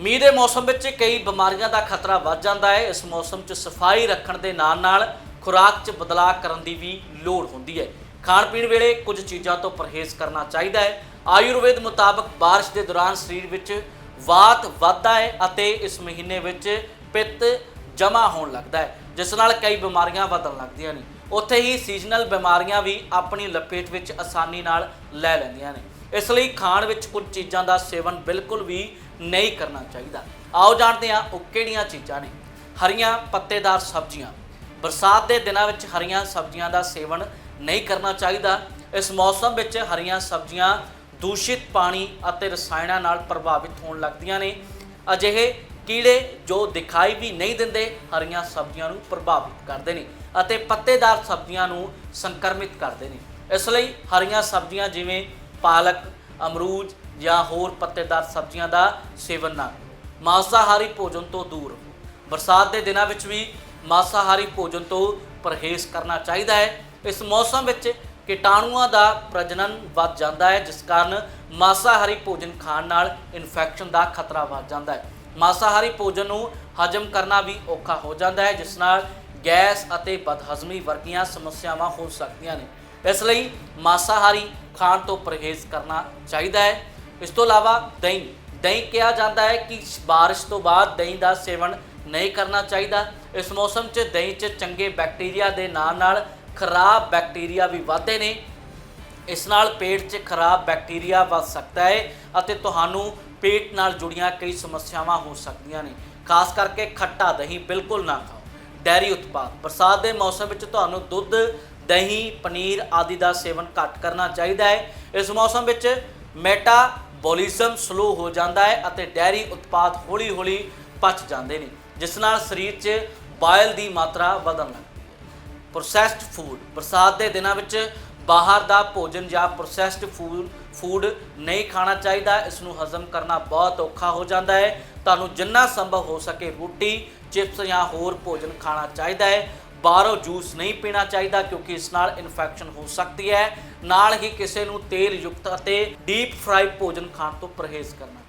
ਮੀਂਹ ਦੇ ਮੌਸਮ ਵਿੱਚ ਕਈ ਬਿਮਾਰੀਆਂ ਦਾ ਖਤਰਾ ਵੱਧ ਜਾਂਦਾ ਹੈ। ਇਸ ਮੌਸਮ 'ਚ ਸਫ਼ਾਈ ਰੱਖਣ ਦੇ ਨਾਲ ਨਾਲ ਖੁਰਾਕ 'ਚ ਬਦਲਾਅ ਕਰਨ ਦੀ ਵੀ ਲੋੜ ਹੁੰਦੀ ਹੈ। ਖਾਣ ਪੀਣ ਵੇਲੇ ਕੁਝ ਚੀਜ਼ਾਂ ਤੋਂ ਪਰਹੇਜ਼ ਕਰਨਾ ਚਾਹੀਦਾ ਹੈ। ਆਯੁਰਵੇਦ ਮੁਤਾਬਕ ਬਾਰਿਸ਼ ਦੇ ਦੌਰਾਨ ਸਰੀਰ ਵਿੱਚ ਵਾਤ ਵੱਧਦਾ ਹੈ ਅਤੇ ਇਸ ਮਹੀਨੇ ਵਿੱਚ ਪਿੱਤ ਜਮਾ ਹੋਣ ਲੱਗਦਾ ਹੈ, ਜਿਸ ਨਾਲ ਕਈ ਬਿਮਾਰੀਆਂ ਵਧਣ ਲੱਗਦੀਆਂ ਨੇ। ਉੱਥੇ ਹੀ ਸੀਜ਼ਨਲ ਬਿਮਾਰੀਆਂ ਵੀ ਆਪਣੀ ਲਪੇਟ ਵਿੱਚ ਆਸਾਨੀ ਨਾਲ ਲੈ ਲੈਂਦੀਆਂ ਨੇ। ਇਸ ਲਈ ਖਾਣ ਵਿੱਚ ਕੁਝ ਚੀਜ਼ਾਂ ਦਾ ਸੇਵਨ ਬਿਲਕੁਲ ਵੀ ਨਹੀਂ ਕਰਨਾ ਚਾਹੀਦਾ। ਆਓ ਜਾਣਦੇ ਹਾਂ ਉਹ ਕਿਹੜੀਆਂ ਚੀਜ਼ਾਂ ਨੇ। ਹਰੀਆਂ ਪੱਤੇਦਾਰ ਸਬਜ਼ੀਆਂ। ਬਰਸਾਤ ਦੇ ਦਿਨਾਂ ਵਿੱਚ ਹਰੀਆਂ ਸਬਜ਼ੀਆਂ ਦਾ ਸੇਵਨ ਨਹੀਂ ਕਰਨਾ ਚਾਹੀਦਾ। ਇਸ ਮੌਸਮ ਵਿੱਚ ਹਰੀਆਂ ਸਬਜ਼ੀਆਂ ਦੂਸ਼ਿਤ ਪਾਣੀ ਅਤੇ ਰਸਾਇਣਾਂ ਨਾਲ ਪ੍ਰਭਾਵਿਤ ਹੋਣ ਲੱਗਦੀਆਂ ਨੇ। ਅਜਿਹੇ ਕੀੜੇ ਜੋ ਦਿਖਾਈ ਵੀ ਨਹੀਂ ਦਿੰਦੇ, ਹਰੀਆਂ ਸਬਜ਼ੀਆਂ ਨੂੰ ਪ੍ਰਭਾਵਿਤ ਕਰਦੇ ਨੇ ਅਤੇ ਪੱਤੇਦਾਰ ਸਬਜ਼ੀਆਂ ਨੂੰ ਸੰਕਰਮਿਤ ਕਰਦੇ ਨੇ। ਇਸ ਲਈ ਹਰੀਆਂ ਸਬਜ਼ੀਆਂ ਜਿਵੇਂ ਪਾਲਕ, ਅਮਰੂਦ ਜਾਂ ਹੋਰ ਪੱਤੇਦਾਰ ਸਬਜ਼ੀਆਂ ਦਾ ਸੇਵਨ ਨਾ ਕਰੋ। ਮਾਂਸਾਹਾਰੀ ਭੋਜਨ ਤੋਂ ਦੂਰ ਬਰਸਾਤ ਦੇ ਦਿਨਾਂ ਵਿੱਚ ਵੀ ਮਾਸਾਹਾਰੀ ਭੋਜਨ ਤੋਂ ਪਰਹੇਜ਼ ਕਰਨਾ ਚਾਹੀਦਾ ਹੈ। ਇਸ ਮੌਸਮ ਵਿੱਚ ਕੀਟਾਣੂਆਂ ਦਾ ਪ੍ਰਜਨਨ ਵੱਧ ਜਾਂਦਾ ਹੈ, ਜਿਸ ਕਾਰਨ ਮਾਸਾਹਾਰੀ ਭੋਜਨ ਖਾਣ ਨਾਲ ਇਨਫੈਕਸ਼ਨ ਦਾ ਖਤਰਾ ਵੱਧ ਜਾਂਦਾ ਹੈ। ਮਾਸਾਹਾਰੀ ਭੋਜਨ ਨੂੰ ਹਜਮ ਕਰਨਾ ਵੀ ਔਖਾ ਹੋ ਜਾਂਦਾ ਹੈ, ਜਿਸ ਨਾਲ ਗੈਸ ਅਤੇ ਬਦਹਜ਼ਮੀ ਵਰਗੀਆਂ ਸਮੱਸਿਆਵਾਂ ਹੋ ਸਕਦੀਆਂ ਨੇ। ਇਸ ਲਈ ਮਾਸਾਹਾਰੀ ਖਾਣ ਤੋਂ ਪਰਹੇਜ਼ ਕਰਨਾ ਚਾਹੀਦਾ ਹੈ। ਇਸ ਤੋਂ ਇਲਾਵਾ ਦਹੀਂ ਦਹੀਂ ਕਿਹਾ ਜਾਂਦਾ ਹੈ ਕਿ ਬਾਰਿਸ਼ ਤੋਂ ਬਾਅਦ ਦਹੀਂ ਦਾ ਸੇਵਨ ਨਹੀਂ ਕਰਨਾ ਚਾਹੀਦਾ। ਇਸ ਮੌਸਮ 'ਚ ਦਹੀਂ 'ਚ ਚੰਗੇ ਬੈਕਟੀਰੀਆ ਦੇ ਨਾਲ ਨਾਲ ਖਰਾਬ ਬੈਕਟੀਰੀਆ ਵੀ ਵਧਦੇ ਨੇ। ਇਸ ਨਾਲ ਪੇਟ 'ਚ ਖਰਾਬ ਬੈਕਟੀਰੀਆ ਵੱਧ ਸਕਦਾ ਹੈ ਅਤੇ ਤੁਹਾਨੂੰ ਪੇਟ ਨਾਲ ਜੁੜੀਆਂ ਕਈ ਸਮੱਸਿਆਵਾਂ ਹੋ ਸਕਦੀਆਂ ਨੇ। ਖਾਸ ਕਰਕੇ ਖੱਟਾ ਦਹੀਂ ਬਿਲਕੁਲ ਨਾ ਖਾਓ। ਡੈਰੀ ਉਤਪਾਦ, ਬਰਸਾਤ ਦੇ ਮੌਸਮ ਵਿੱਚ ਤੁਹਾਨੂੰ ਦੁੱਧ ਦਹੀਂ, ਪਨੀਰ ਆਦਿ ਦਾ ਸੇਵਨ ਘੱਟ ਕਰਨਾ ਚਾਹੀਦਾ ਹੈ। ਇਸ ਮੌਸਮ ਵਿੱਚ ਮੈਟਾਬੋਲਿਜ਼ਮ ਸਲੋ ਹੋ ਜਾਂਦਾ ਹੈ ਅਤੇ ਡੈਰੀ ਉਤਪਾਦ ਹੌਲੀ-ਹੌਲੀ ਪਚ ਜਾਂਦੇ ਨੇ, ਜਿਸ ਨਾਲ ਸਰੀਰ 'ਚ ਬਾਇਲ ਦੀ ਮਾਤਰਾ ਵਧਣ ਲੱਗਦੀ ਹੈ। ਪ੍ਰੋਸੈਸਡ ਫੂਡ ਬਰਸਾਤ ਦੇ ਦਿਨਾਂ ਵਿੱਚ ਬਾਹਰ ਦਾ ਭੋਜਨ ਜਾਂ ਪ੍ਰੋਸੈਸਡ ਫੂਡ ਫੂਡ ਨਹੀਂ ਖਾਣਾ ਚਾਹੀਦਾ, ਇਸ ਨੂੰ ਹਜ਼ਮ ਕਰਨਾ ਬਹੁਤ ਔਖਾ ਹੋ ਜਾਂਦਾ ਹੈ। ਤੁਹਾਨੂੰ ਜਿੰਨਾ ਸੰਭਵ ਹੋ ਸਕੇ ਰੋਟੀ, ਚਿਪਸ ਜਾਂ ਹੋਰ ਭੋਜਨ ਖਾਣਾ ਚਾਹੀਦਾ ਹੈ। ਬਾਹਰੋਂ ਜੂਸ ਨਹੀਂ ਪੀਣਾ ਚਾਹੀਦਾ ਕਿਉਂਕਿ ਇਸ ਨਾਲ ਇਨਫੈਕਸ਼ਨ ਹੋ ਸਕਦੀ ਹੈ। ਨਾਲ ਹੀ ਕਿਸੇ ਨੂੰ ਤੇਲ ਯੁਕਤ ਅਤੇ ਡੀਪ ਫਰਾਈ ਭੋਜਨ ਖਾਣ ਤੋਂ ਪਰਹੇਜ਼ ਕਰਨਾ